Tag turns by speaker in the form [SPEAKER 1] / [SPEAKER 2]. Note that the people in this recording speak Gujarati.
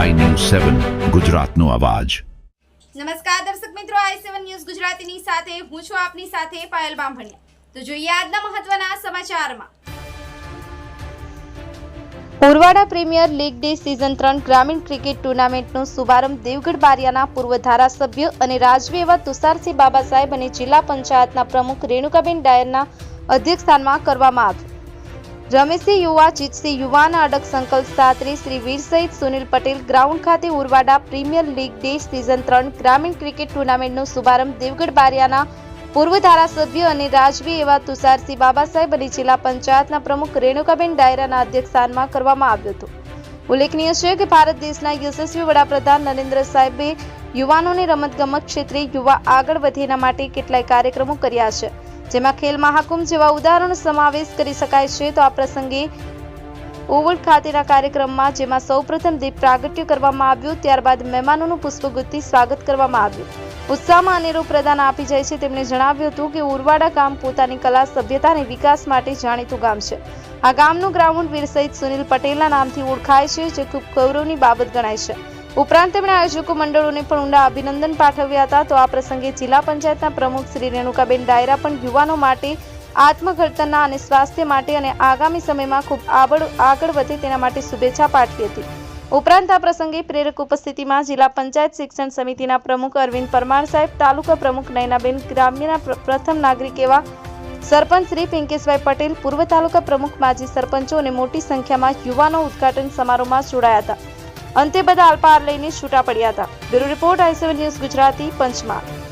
[SPEAKER 1] સેવન ગુજરાતનો અવાજ.
[SPEAKER 2] નમસ્કાર દર્શક મિત્રો આઈ સેવન ન્યૂઝ ગુજરાતીની સાથે હું છું આપની સાથે પાયલ બામભણિયા. તો જોઈએ આજના મહત્વના સમાચારમાં.
[SPEAKER 3] Urvada premier league day season ત્રણ ગ્રામીણ ક્રિકેટ ટુર્નામેન્ટનો શુભારંભ દેવગઢ બારિયાના પૂર્વ ધારાસભ્ય અને રાજવી એવા તુષારસિંહ બાબા સાહેબ અને જિલ્લા પંચાયતના પ્રમુખ રેણુકાબેન ડાયરના અધ્યક્ષસ્થાનમાં કરવામાં આવ્યો. રમેશસિંહ યુવા જીતસિંહ યુવાના અડક સંકલ્પ સાત્રી, શ્રી વીર સહિત સુનિલ પટેલ ગ્રાઉન્ડ ખાતે Urvada premier league day season ત્રણ ગ્રામીણ ક્રિકેટ ટુર્નામેન્ટનો શુભારંભ દેવગઢ બારિયાના પૂર્વ ધારાસભ્ય અને રાજવી એવા તુષારસિંહ બાબા સાહેબ અને જિલ્લા પંચાયતના પ્રમુખ રેણુકાબેન ડાયરાના અધ્યક્ષસ્થાનમાં કરવામાં આવ્યો હતો. ઉલ્લેખનીય છે કે ભારત દેશના યશસ્વી વડાપ્રધાન નરેન્દ્ર સાહેબે યુવાનોને રમતગમત ક્ષેત્રે યુવા આગળ વધે માટે કેટલાય કાર્યક્રમો કર્યા છે. જેમાં ખેલ મહાકુંભ જેવા ઉદાહરણો સમાવેશ કરી શકાય છે. તો આ પ્રસંગે ઓવલ ખાતેના કાર્યક્રમમાં જેમાં સૌપ્રથમ દીપ પ્રાગટ્ય કરવામાં આવ્યું, ત્યારબાદ મહેમાનોનું પુષ્પગુત્થી સ્વાગત કરવામાં આવ્યું. ઉત્સાહમાં અનેરો પ્રદાન આપી જાય છે. તેમણે જણાવ્યું હતું કે ઉરવાડા ગામ પોતાની કલા, સભ્યતા અને વિકાસ માટે જાણીતું ગામ છે. આ ગામનું ગ્રાઉન્ડ વીર સહિત સુનિલ પટેલના નામથી ઓળખાય છે, જે ખૂબ ગૌરવની બાબત ગણાય છે. ઉપરાંત તેમણે આયોજકો મંડળોને પણ ઊંડા અભિનંદન પાઠવ્યા હતા. તો આ પ્રસંગે જિલ્લા પંચાયતના પ્રમુખ શ્રી રેણુકાબેન ડાયરા પણ યુવાનો માટે આત્મઘડતરના અને સ્વાસ્થ્ય માટે અને આગામી સમયમાં ખૂબ આગળ આગળ વધે તેના માટે શુભેચ્છા પાઠવી હતી. ઉપરાંત આ પ્રસંગે પ્રેરક ઉપસ્થિતિમાં જિલ્લા પંચાયત શિક્ષણ સમિતિના પ્રમુખ અરવિંદ પરમાર સાહેબ, તાલુકા પ્રમુખ નયનાબેન, ગ્રામ્યના પ્રથમ નાગરિક એવા સરપંચ શ્રી પિંકેશભાઈ પટેલ, પૂર્વ તાલુકા પ્રમુખ માજી સરપંચો અને મોટી સંખ્યામાં યુવાનો ઉદ્ઘાટન સમારોહમાં જોડાયા હતા. અંતે બધા અલ્પાર લઈને છૂટા પડ્યા હતા. Bureau report I news Gujarati Panchmahal.